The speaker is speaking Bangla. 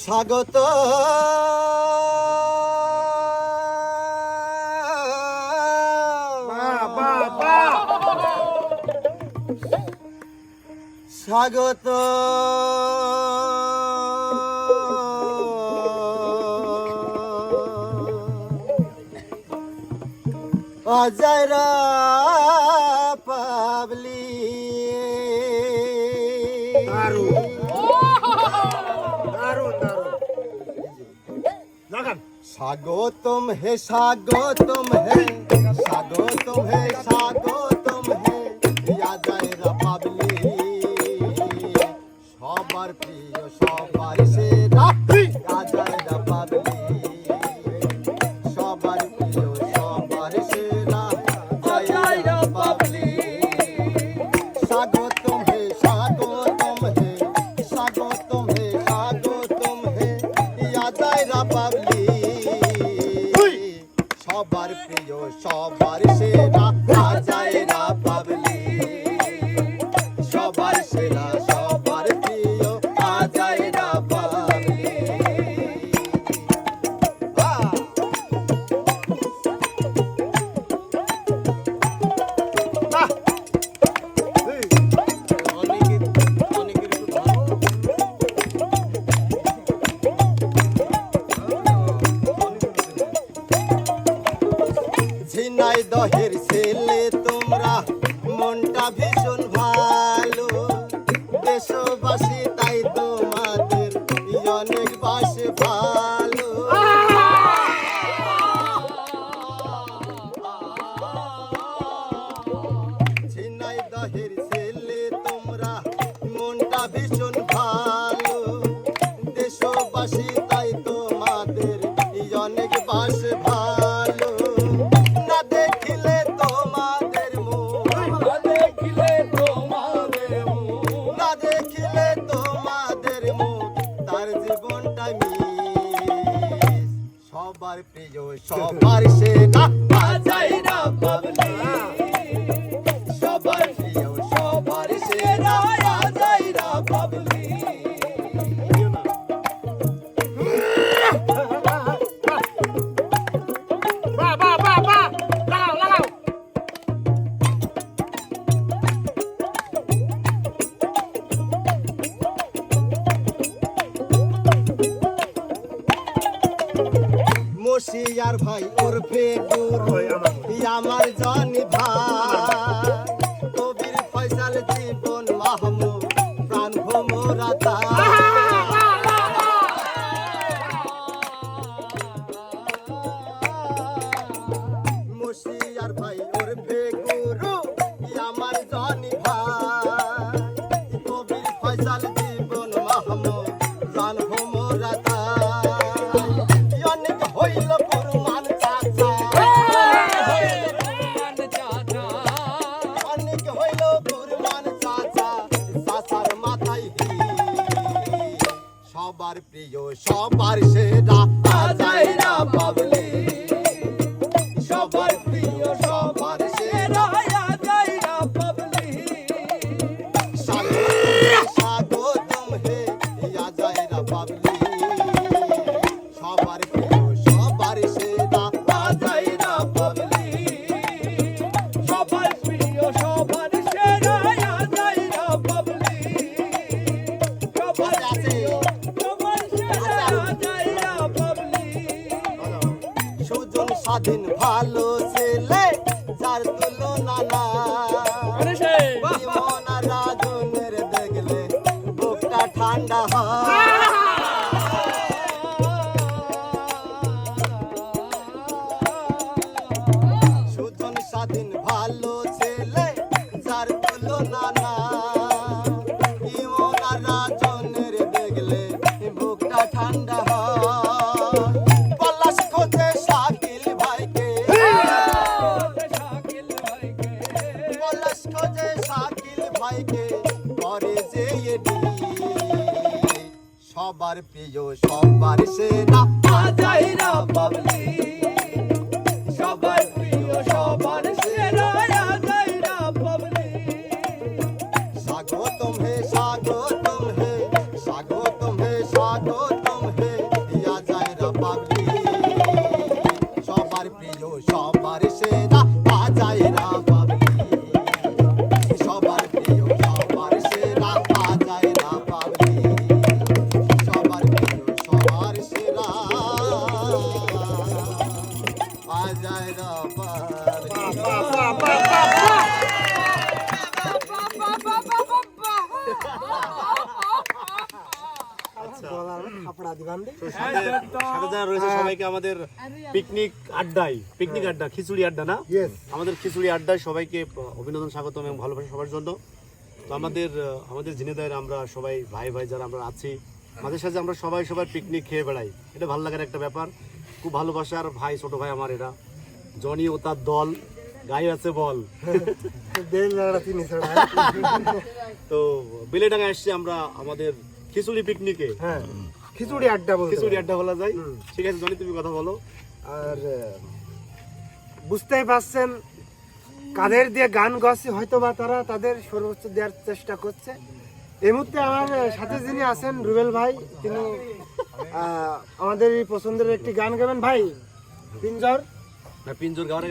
স্বাগত। স্বাগত। অজরা পাবলি। স্বাগতম হে স্বাগতম হে স্বাগতম হে স্বাগতম হে ইয়াদায়রা পাবলি। সবার প্রিয় সবার সবাই সেরা দহের ছেলে, তোমরা মনটা ভীষণ ভালো। দেশবাসী, তাই তোমাদের অনেক বাস ভালো। ছিনাই দহের ছেলে, তোমরা মনটা ভীষণ i parisena eh, বর্ষিয়ার ভাই, ওর ফেকুর আমার জনি ভাই। কবির ফয়সাল জীবন মাহমুদ, প্রাণ ভোমরা মুশিয়ার ভাই, ওর ফেকুর Bobby Lee. আমার প্রিয় সবার সেরা বাজাইরা বাবলি সবাইকে আমাদের পিকনিক আড্ডায় পিকনিক আড্ডা খিচুড়ি আড্ডা না আমাদের খিচুড়ি আড্ডায় সবাইকে অভিনন্দন স্বাগতম এবং ভালোবাসা সবার জন্য তো আমাদের আমাদের আমরা সবাই ভাই ভাই যারা আমরা আছি মাঝে আমরা সবাই সবাই পিকনিক খেয়ে বেড়াই এটা ভালো লাগার একটা ব্যাপার খুব ভালোবাসার ভাই ছোট ভাই আমার এরা জনি ও তার দল গায়ে আছে বল। তো বেলেডাঙ্গা এসছি আমরা আমাদের খিচুড়ি পিকনিকে হ্যাঁ খিচুড়ি আড্ডা খিচুড়ি আড্ডা বলা যায়। ঠিক আছে জনি তুমি কথা বলো। আর বুঝতেই পারছেন কাদের দিয়ে গান গাচ্ছে হয়তো বা তারা তাদের সর্বোচ্চ দেওয়ার চেষ্টা করছে। এই মুহূর্তে আমার সাথে যিনি আছেন রুবেল ভাই তিনি আহ, আমাদের এই পছন্দের একটি গান গাবেন। ভাই পিঞ্জর? পিঞ্জোর গাওয়ার